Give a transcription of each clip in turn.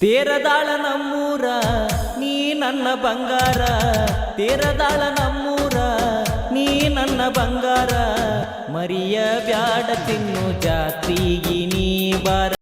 ತೇರದಾಳ ನಮ್ಮೂರ, ನೀ ನನ್ನ ಬಂಗಾರ. ತೇರದಾಳ ನಮ್ಮೂರ, ನೀ ನನ್ನ ಬಂಗಾರ. ಮರಿಯ ಬ್ಯಾಡ ತಿನ್ನು ಜಾತ್ರಿಗಿ ನೀ ಬಾರ.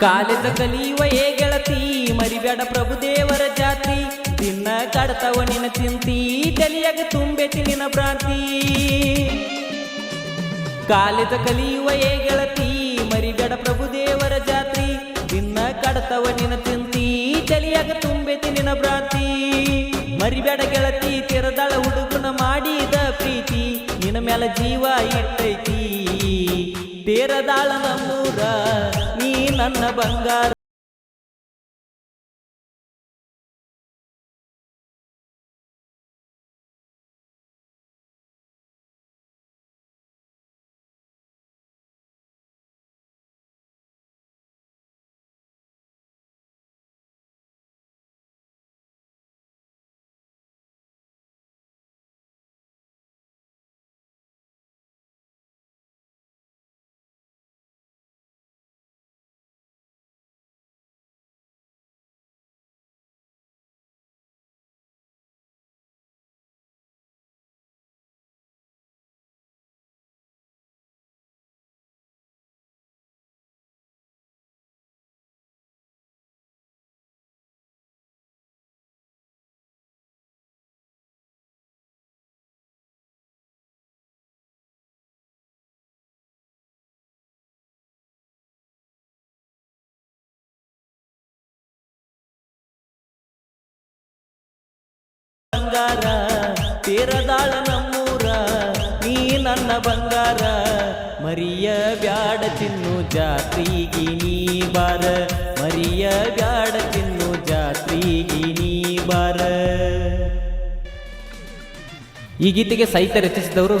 ಕಾಲೇಜ ಕಲಿಯುವ ಏ ಗೆಳತಿ ಮರಿಬೇಡ ಪ್ರಭುದೇವರ ಜಾತಿ. ದಿನ ಕಡತವ ನಿನ್ನ ತಿಂತಿ, ತಲಿಯಾಗ ತುಂಬೆ ನಿನ್ನ ಭ್ರಾಂತಿ. ಕಾಲೇಜ ಕಲಿಯುವ ಏ ಗೆಳತಿ ಮರಿಬೇಡ ಪ್ರಭುದೇವರ ಜಾತಿ. ದಿನ ಕಡತವ ನಿನ್ನ ತಿಂತಿ, ತಲಿಯಾಗ ತುಂಬೆ ನಿನ್ನ ಭ್ರಾಂತಿ. ಮರಿಬೇಡ ಗೆಳತಿ, ತೆರದಾಳ ಹುಡುಗನ ಮಾಡಿದ ಪ್ರೀತಿ, ನಿನ್ನ ಮೇಲೆ ಜೀವ ಇಟ್ಟೈತಿ. ತೇರದಾಳ ನಮ್ಮೂರ ನೀ ನನ್ನ ಬಂಗಾರ. ಬಂಗಾರ, ತೇರದಾಳ ನಮ್ಮೂರ, ನೀ ನನ್ನ ಬಂಗಾರ. ಮರಿಯ ಬ್ಯಾಡ ತಿನ್ನು ಜಾತ್ರಿಗಿ ನೀ ಬಾರ, ಮರಿಯ ಬ್ಯಾಡ ತಿನ್ನು ಜಾತ್ರಿಗಿ ನೀ ಬಾರ. ಈ ಗೀತೆಗೆ ಸಾಹಿತ್ಯ ರಚಿಸಿದವರು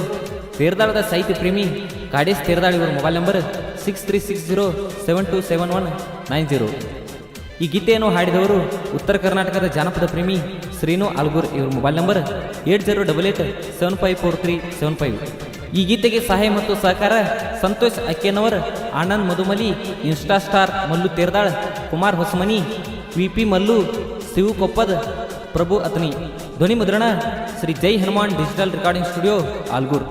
ತೇರ್ದಾಳದ ಸಾಹಿತ್ಯ ಪ್ರೇಮಿ ಕಾಡೇಶ್ ತೇರ್ದಾಳ್ ಇವರ mobile number six three six zero seven two seven one nine zero ಈ ಗೀತೆಯನ್ನು ಹಾಡಿದವರು ಉತ್ತರ ಕರ್ನಾಟಕದ ಜಾನಪದ ಪ್ರೇಮಿ ಶ್ರೀನು ಅಲ್ಗೂರ್ ಇವರ mobile number eight zero double eight, seven five four three, seven five. ಈ ಗೀತೆಗೆ ಸಹಾಯ ಮತ್ತು ಸಹಕಾರ Santosh Akkenavar Anand Madhumali, insta star Mallu Terdal, Kumar Hosamani, V P Mallu, Shivu Koppad, Prabhu Athni ಧ್ವನಿ ಮುದ್ರಣ Shri Jai Hanuman digital recording studio, Algur.